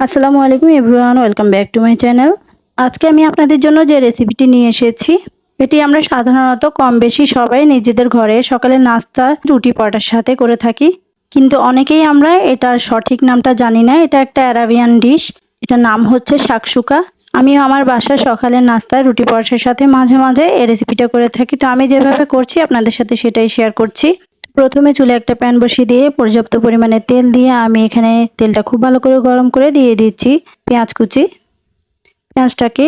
আসসালামু আলাইকুম everyone, welcome back to my channel. আজকে আমি আপনাদের জন্য যে রেসিপিটি নিয়ে এসেছি, এটি আমরা সাধারণত কম বেশি সবাই নিজেদের ঘরে সকালে নাস্তা, রুটি পরোটার সাথে করে থাকি। কিন্তু অনেকেই আমরা এটার সঠিক নামটা জানি না, এটা একটা অ্যারাবিয়ান ডিশ, এটার নাম হচ্ছে শাকসুকা। আমি আমার বাসায় সকালের নাস্তায় রুটি পরোটার সাথে মাঝে মাঝে এই রেসিপিটা করে থাকি। তো আমি যেভাবে করছি, আপনাদের সাথে সেটাই শেয়ার করছি। প্রথমে চুলে একটা প্যান বসিয়ে দিয়ে পর্যাপ্ত পরিমাণে তেল দিয়ে আমি এখানে তেলটা খুব ভালো করে গরম করে দিয়ে দিচ্ছি পেঁয়াজ কুচি। পেঁয়াজটাকে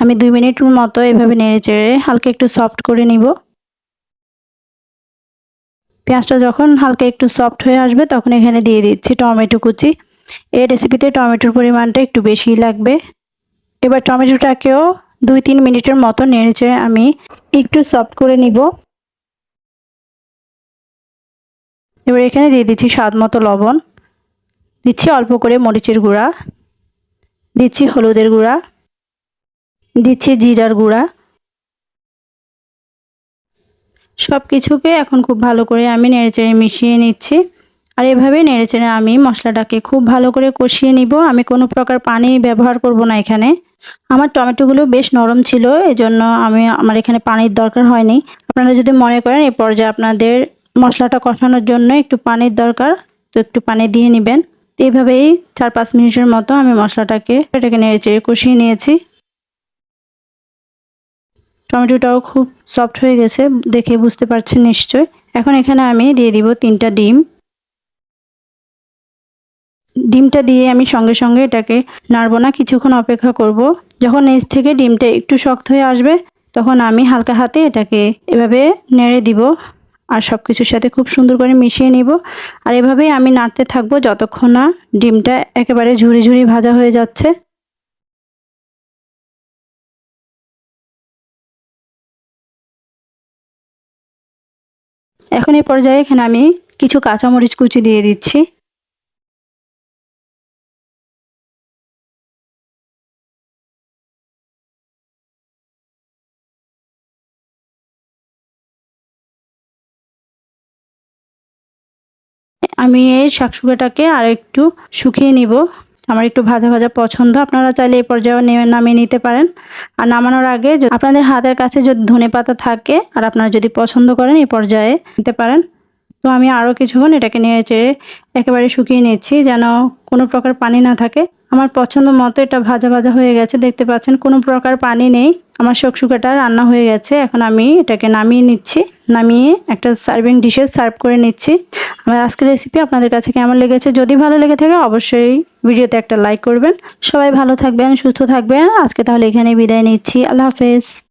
আমি দুই মিনিট মতো এভাবে নেড়ে চেড়ে হালকা একটু সফট করে নিব। পেঁয়াজটা যখন হালকা একটু সফট হয়ে আসবে তখন এখানে দিয়ে দিচ্ছি টমেটো কুচি। এই রেসিপিতে টমেটোর পরিমাণটা একটু বেশি লাগবে। এবার টমেটোটাকেও দুই তিন মিনিটের মতো নেড়ে চেড়ে আমি একটু সফট করে নিব। এবার এখানে দিয়ে দিচ্ছি স্বাদ মতো লবণ। দিচ্ছি অল্প করে মরিচের গুঁড়া। দিচ্ছি হলুদের গুঁড়া। দিচ্ছি জিরার গুঁড়া। সব কিছুকে এখন খুব ভালো করে আমি নেড়েচেড়ে মিশিয়ে নিচ্ছি। আর এভাবে নেড়েচেড়ে আমি মশলাটাকে খুব ভালো করে কষিয়ে নিব। আমি কোনো প্রকার পানি ব্যবহার করব না এখানে। আমার টমেটোগুলো বেশ নরম ছিল, এজন্য আমি, আমার এখানে পানির দরকার হয়নি। আপনারা যদি মনে করেন এই পর্যায়ে আপনাদের মশলাটা কষানোর জন্য একটু পানির দরকার, তো একটু পানি দিয়ে নেবেন। তো এইভাবেই চার পাঁচ মিনিটের মতো আমি মশলাটাকে এটাকে নেড়ে কষিয়ে নিয়েছি। টমেটোটাও খুব সফট হয়ে গেছে, দেখে বুঝতে পারছেন নিশ্চয় এখন এখানে আমি দিয়ে দিব তিনটা ডিম। ডিমটা দিয়ে আমি সঙ্গে সঙ্গে এটাকে নাড়বো না, কিছুক্ষণ অপেক্ষা করব। যখন নিচ থেকে ডিমটা একটু শক্ত হয়ে আসবে, তখন আমি হালকা হাতে এটাকে এভাবে নেড়ে দিব। আর সব কিছুর সাথে খুব সুন্দর করে মিশিয়ে নিব। আর এভাবেই আমি নাড়তে থাকব যতক্ষণ না ডিমটা একেবারে ঝুড়ি ঝুরি ভাজা হয়ে যাচ্ছে। এখন এই পর্যায়ে এখানে আমি কিছু কাঁচামরিচ কুচি দিয়ে দিচ্ছি। আমি এই শাকসুকাটাকে আর একটু শুকিয়ে নিব। আমার একটু ভাজা ভাজা পছন্দ। আপনারা চাইলে এই পর্যায়ে নামিয়ে নিতে পারেন। আর নামানোর আগে আপনাদের হাতের কাছে যদি ধনে পাতা থাকে, আর আপনারা যদি পছন্দ করেন, এই পর্যায়ে নিতে পারেন। তো আমি আরও কিছুক্ষণ এটাকে নিয়ে চেড়ে একেবারে শুকিয়ে নিচ্ছি যেন কোনো প্রকার পানি না থাকে। আমার পছন্দ মতো এটা ভাজা ভাজা হয়ে গেছে, দেখতে পাচ্ছেন কোনো প্রকার পানি নেই। আমার শুকশুকাটা রান্না হয়ে গেছে, এখন আমি এটাকে নামিয়ে নিচ্ছি। নামিয়ে একটা সার্ভিং ডিশে সার্ভ করে নিচ্ছি। আমার আজকের রেসিপি আপনাদের কাছে কেমন লেগেছে? যদি ভালো লেগে থাকে অবশ্যই ভিডিওতে একটা লাইক করবেন। সবাই ভালো থাকবেন, সুস্থ থাকবেন। আজকে তাহলে এখানে বিদায় নিচ্ছি। আল্লাহ হাফেজ।